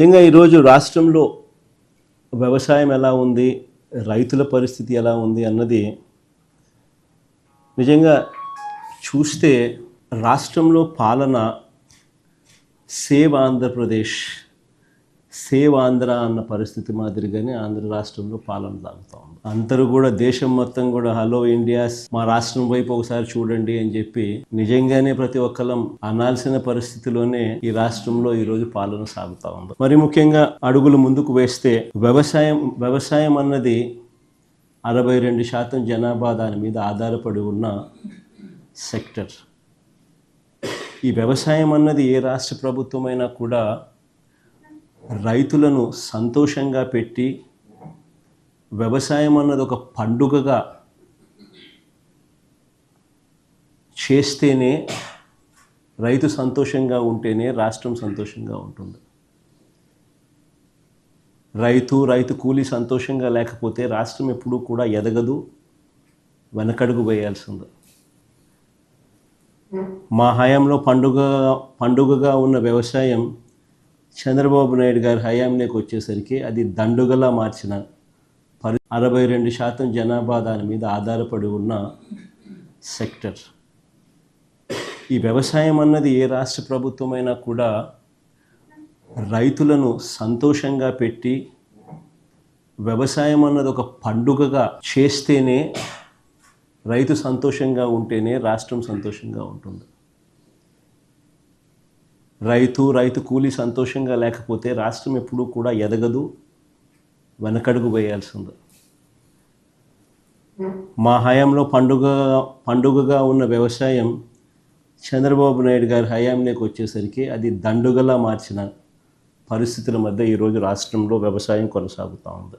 ముఖ్యంగా ఈరోజు రాష్ట్రంలో వ్యవసాయం ఎలా ఉంది రైతుల పరిస్థితి ఎలా ఉంది అన్నది నిజంగా చూస్తే రాష్ట్రంలో పాలన సేవ్ ఆంధ్రప్రదేశ్ సేవ్ ఆంధ్ర అన్న పరిస్థితి మాదిరిగానే ఆంధ్ర రాష్ట్రంలో పాలన సాగుతూ ఉంది. అందరూ కూడా దేశం మొత్తం కూడా హలో ఇండియా మా రాష్ట్రం వైపు ఒకసారి చూడండి అని చెప్పి నిజంగానే ప్రతి ఒక్కరం అనాల్సిన పరిస్థితిలోనే ఈ రాష్ట్రంలో ఈ రోజు పాలన సాగుతూ ఉంది. మరి ముఖ్యంగా అడుగులు ముందుకు వేస్తే వ్యవసాయం వ్యవసాయం అన్నది అరవై రెండు శాతం జనాభా దాని మీద ఆధారపడి ఉన్న సెక్టర్. ఈ వ్యవసాయం అన్నది ఏ రాష్ట్ర ప్రభుత్వమైనా కూడా రైతులను సంతోషంగా పెట్టి వ్యవసాయం అన్నది ఒక పండుగగా చేస్తేనే రైతు సంతోషంగా ఉంటేనే రాష్ట్రం సంతోషంగా ఉంటుంది. రైతు రైతు కూలీ సంతోషంగా లేకపోతే రాష్ట్రం ఎప్పుడూ కూడా ఎదగదు వెనకడుగు వేయాల్సింది. మా హయాంలో పండుగ పండుగగా ఉన్న వ్యవసాయం చంద్రబాబు నాయుడు గారి హయాంలోకి వచ్చేసరికి అది దండుగలా మార్చిన పరి అరవై రెండు శాతం జనాభా దాని మీద ఆధారపడి ఉన్న సెక్టర్. ఈ వ్యవసాయం అన్నది ఏ రాష్ట్ర ప్రభుత్వమైనా కూడా రైతులను సంతోషంగా పెట్టి వ్యవసాయం అన్నది ఒక పండుగగా చేస్తేనే రైతు సంతోషంగా ఉంటేనే రాష్ట్రం సంతోషంగా ఉంటుంది. రైతు రైతు కూలీ సంతోషంగా లేకపోతే రాష్ట్రం ఎప్పుడూ కూడా ఎదగదు వెనకడుగు వేయాల్సింది. మా హయాంలో పండుగ పండుగగా ఉన్న వ్యవసాయం చంద్రబాబు నాయుడు గారి హయాంలోకి వచ్చేసరికి అది దండుగలా మార్చిన పరిస్థితుల మధ్య ఈరోజు రాష్ట్రంలో వ్యవసాయం కొనసాగుతూ ఉంది.